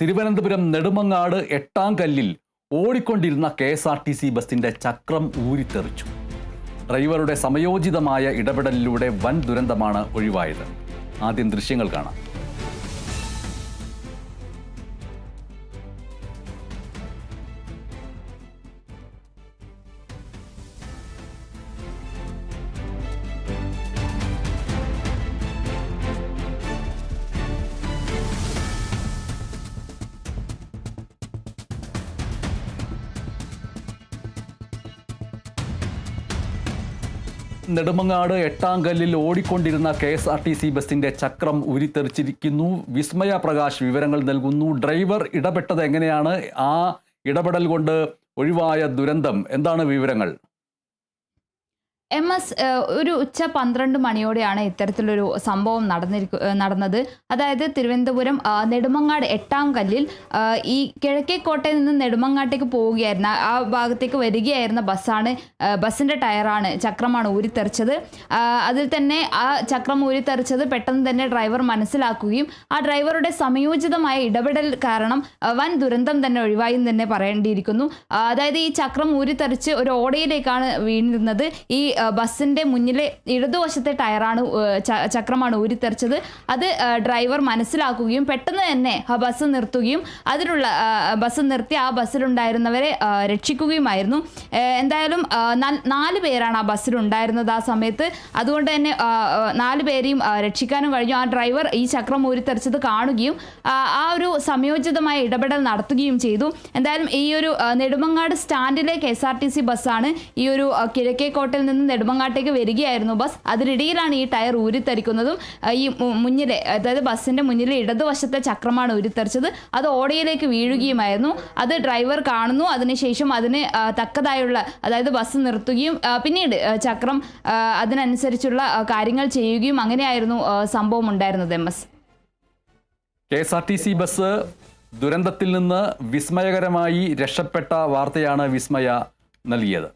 തിരുവനന്തപുരം നെടുമങ്ങാട് എട്ടാം കല്ലിൽ ഓടിക്കൊണ്ടിരുന്ന K S R T C ബസിന്റെ ചക്രം ഊരിത്തെറിച്ചു. ഡ്രൈവറുടെ സമയോചിതമായ ഇടപെടലിലൂടെ വൻ ദുരന്തമാണ് ഒഴിവായത്. ആദ്യം ദൃശ്യങ്ങൾ കാണാം. നെടുമങ്ങാട് എട്ടാം കല്ലിൽ ഓടിക്കൊണ്ടിരുന്ന K S R T C ബസിന്റെ ചക്രം ഉരുത്തെറിച്ചിരിക്കുന്നു. വിസ്മയ പ്രകാശ് വിവരങ്ങൾ നൽകുന്നു. ഡ്രൈവർ ഇടപെട്ടത് എങ്ങനെയാണ്? ആ ഇടപെടൽ കൊണ്ട് ഒഴിവായ ദുരന്തം. എന്താണ് വിവരങ്ങൾ? എം എസ് ഒരു ഉച്ച പന്ത്രണ്ട് മണിയോടെയാണ് ഇത്തരത്തിലൊരു സംഭവം നടന്നിരിക്കു നടന്നത്. അതായത് തിരുവനന്തപുരം നെടുമങ്ങാട് എട്ടാം കല്ലിൽ ഈ കിഴക്കേക്കോട്ടയിൽ നിന്ന് നെടുമങ്ങാട്ടേക്ക് പോവുകയായിരുന്ന ആ ഭാഗത്തേക്ക് വരികയായിരുന്ന ബസ്സാണ് ബസ്സിന്റെ ടയറാണ് ചക്രമാണ് ഊരിത്തെറിച്ചത്. അതിൽ തന്നെ ആ ചക്രം ഊരിത്തെറിച്ചത് പെട്ടെന്ന് തന്നെ ഡ്രൈവർ മനസ്സിലാക്കുകയും ആ ഡ്രൈവറുടെ സമയോചിതമായ ഇടപെടൽ കാരണം വൻ ദുരന്തം തന്നെ ഒഴിവായി തന്നെ പറയേണ്ടിയിരിക്കുന്നു. അതായത് ഈ ചക്രം ഊരിത്തെറിച്ച് ഒരു ഓടയിലേക്കാണ് വീണിരുന്നത്. ഈ ബസ്സിന്റെ മുന്നിലെ ഇടതുവശത്തെ ടയറാണ് ചക്രമാണ് ഊരിത്തെറിച്ചത്. അത് ഡ്രൈവർ മനസ്സിലാക്കുകയും പെട്ടെന്ന് തന്നെ ആ ബസ് നിർത്തുകയും അതിലുള്ള ബസ് നിർത്തി ആ ബസ്സിലുണ്ടായിരുന്നവരെ രക്ഷിക്കുകയുമായിരുന്നു. എന്തായാലും നാല് പേരാണ് ആ ബസ്സിലുണ്ടായിരുന്നത് ആ സമയത്ത്. അതുകൊണ്ട് തന്നെ നാല് പേരെയും രക്ഷിക്കാനും കഴിഞ്ഞു. ആ ഡ്രൈവർ ഈ ചക്രം ഊരിത്തെറിച്ചത് കാണുകയും ആ, ഒരു സംയോജിതമായ ഇടപെടൽ നടത്തുകയും ചെയ്തു. എന്തായാലും ഈ ഒരു Nedumangad സ്റ്റാൻഡിലെ K S R T C ബസ്സാണ് ഈ ഒരു കിഴക്കേക്കോട്ടയിൽ നിന്ന് നെടുമങ്ങാട്ടേക്ക് വരികയായിരുന്നു ബസ്. അതിനിടയിലാണ് ഈ ടയർ ഊരിത്തെറിക്കുന്നതും ഈ മുന്നിലെ അതായത് ബസ്സിന്റെ മുന്നിലെ ഇടതുവശത്തെ ചക്രമാണ് ഊരിത്തെറിച്ചത്. അത് ഓടയിലേക്ക് വീഴുകയുമായിരുന്നു. അത് ഡ്രൈവർ കാണുന്നു. അതിനുശേഷം അതിന് തക്കതായുള്ള അതായത് ബസ് നിർത്തുകയും പിന്നീട് ചക്രം അതിനനുസരിച്ചുള്ള കാര്യങ്ങൾ ചെയ്യുകയും അങ്ങനെയായിരുന്നു സംഭവം ഉണ്ടായിരുന്നത് M S. K S R T C bus ദുരന്തത്തിൽ നിന്ന് വിസ്മയകരമായി രക്ഷപ്പെട്ട വാർത്തയാണ് വിസ്മയ നൽകിയത്.